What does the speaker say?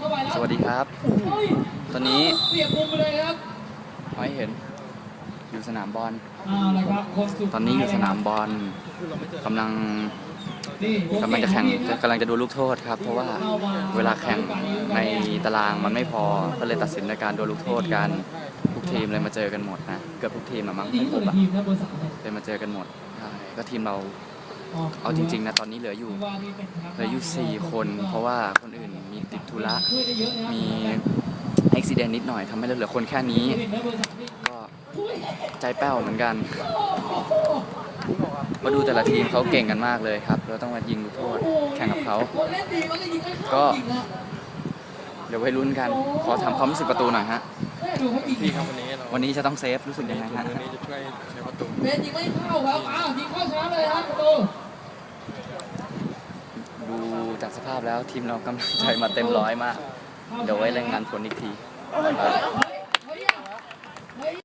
เข้าไปแล้วสวัสดีครับเฮ้ยตอนนี้เปรียบมุมไปเลยครับไม่เห็น อยู่สนามบอลเอาละครับคนสุดตอนนี้อยู่สนามบอลกำลังนี่กำลังจะแข่งกำลังจะดูลูกโทษครับ เพราะว่าเวลาแข่งในตารางมันไม่พอ ก็เลยตัดสินในการโดนลูกโทษกัน ทุกทีมเลยมาเจอกันหมดนะ เกือบทุกทีมอะมั้งดีไม่ที่คสุรดบในอะทีมนะเบอร์สามเนี่ยเลยมาเจอกันหมดใช่ก็ทีมเรา เอาจริงๆนะตอนนี้เหลืออยู่ว่านี่เป็นทางเหลืออยู่4คน เพราะว่าคนอื่นมีติดธุระช่วยได้เยอะนะมีอุบิเหตุนิดหน่อยทำให้เราเหลือคนแค่นี้เห็นไหมเบอร์สามนี่ก็ใจแป้วเหมือนกันมาดูแต่ละทีมเขาเก่งกันมากเลยครับ เราต้องมายิงลูกโทษแข่งกับเขาคนเล่นดีมันก็ยิงไม่เข้าก็จริงอะเดี๋ยวไว้ลุ้นกัน ขอทำความรู้สึกประตูหน่อยฮะแม่ดูเขายิงพี่ครับวันนี้เราวันนี้จะต้องเซฟรู้สึกยังไงถุงฮะมือนี้จะช่วยใช้ประตูเบนยิงไม่เข้าครับอ้าวยิงเข้าชนะเลยครับประตูดู จากสภาพแล้วทีมเรากำลังใจมาเต็มร้อยมาก เดี๋ยวไว้รายงานผลอีกทีบ๊ายบาย